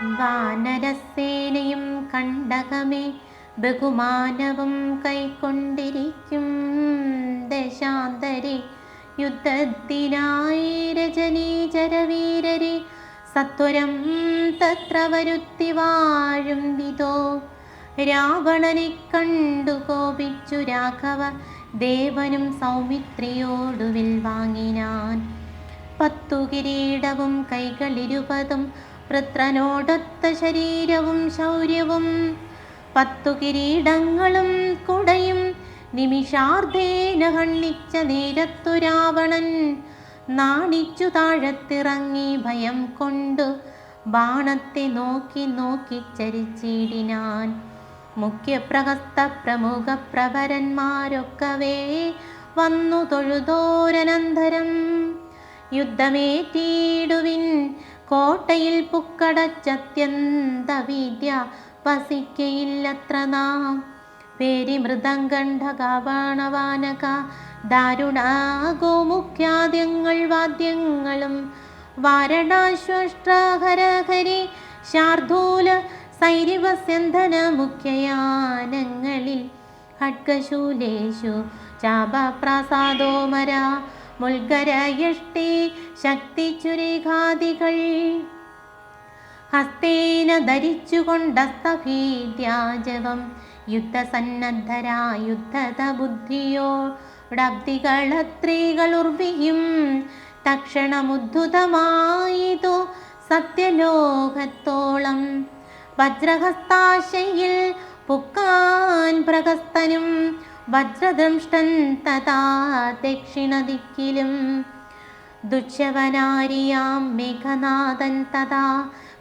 വാനരസേനയും കണ്ടകമേ ബഹുമാനവും കൈക്കൊണ്ടിരിക്കും. ദശാന്തരെ യുദ്ധത്തിനായി രജനീചരവീരരെ സത്വരം തത്ര വരുത്തി വാഴും വിധോ. രാവണനെ കണ്ടു കോപിച്ചു രാഘവ ദേവനും സൗമിത്രിയോടുവിൽ വാങ്ങിനാൻ പത്തു കിരീടവും കൈകളിരുപതും വൃത്രനോടൊത്ത ശരീരവും ശൗര്യവും പത്തു കിരീടങ്ങളും കുടയും നിമിഷാർദ്ധേന ഹണ്ണിച്ച നേരത്തു രാവണൻ നാണിച്ചു താഴത്തിറങ്ങി ഭയം കൊണ്ടു ബാണത്തെ നോക്കി നോക്കി ചരിച്ചിടിനാൻ. മുഖ്യപ്രഹസ്ത പ്രമുഖ പ്രഭരന്മാരൊക്കവേ വന്നു തൊഴുതോരനന്തരം. യുദ്ധമേറ്റീടുവിൻ കോട്ടയിൽ പുക്കടച്ചത്യന്ത വിദ്യ വസിക്കയില്ലത്ര നാം. പേരി മൃദംഗണ്ഡകാവാണവാനക ദാരുണാഗോമുഖ്യാദ്യങ്ങൾ വാദ്യങ്ങളും വാരണാശ്വഷ്ട്രഹരഹരി ശാർദൂല സൈരിവസ്യന്ധന മുഖ്യയാനങ്ങളിൽ ഖഡ്ഗശൂലേഷു ചാപപ്രാസാദോമര മുൽഗരയഷ്ടി ശക്തിച്ചുരേഖാദികൾ ഹസ്തേന ധരിച്ചുകൊണ്ടസ്തഭീദ്യാജവം യുദ്ധസന്നദ്ധരായുദ്ധത ബുദ്ധിയോടബ്ദികളത്രീകളുർവിയും തക്ഷണമുദ്ധുതമായിതു സത്യലോകത്തോളം. വജ്രഹസ്താശയിൽ പുക്കാൻ പ്രഹസ്തനും വജ്രദംഷ്ടൻ തഥാ ദക്ഷിണദിക്കിലും ദുച്ഛവനാരിയാം മേഘനാഥൻ തഥാ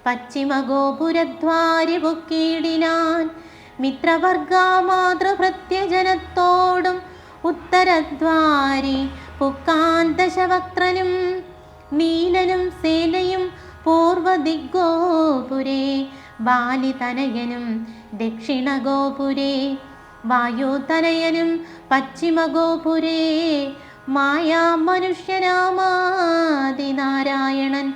പശ്ചിമഗോപുരദ്വാരി പൊക്കീടിനാൻ മിത്രവർഗ മാതൃഭൃത്യജനത്തോടും ഉത്തരദ്വാരി പുക്കാന്തശവക്രനും നീലനും സേനയും പൂർവദിഗോപുരേ ബാലിതനയനും ദക്ഷിണഗോപുരേ വായുതനയനും പശ്ചിമഗോപുരേ മായാ മനുഷ്യനാമാതിനാരായണൻ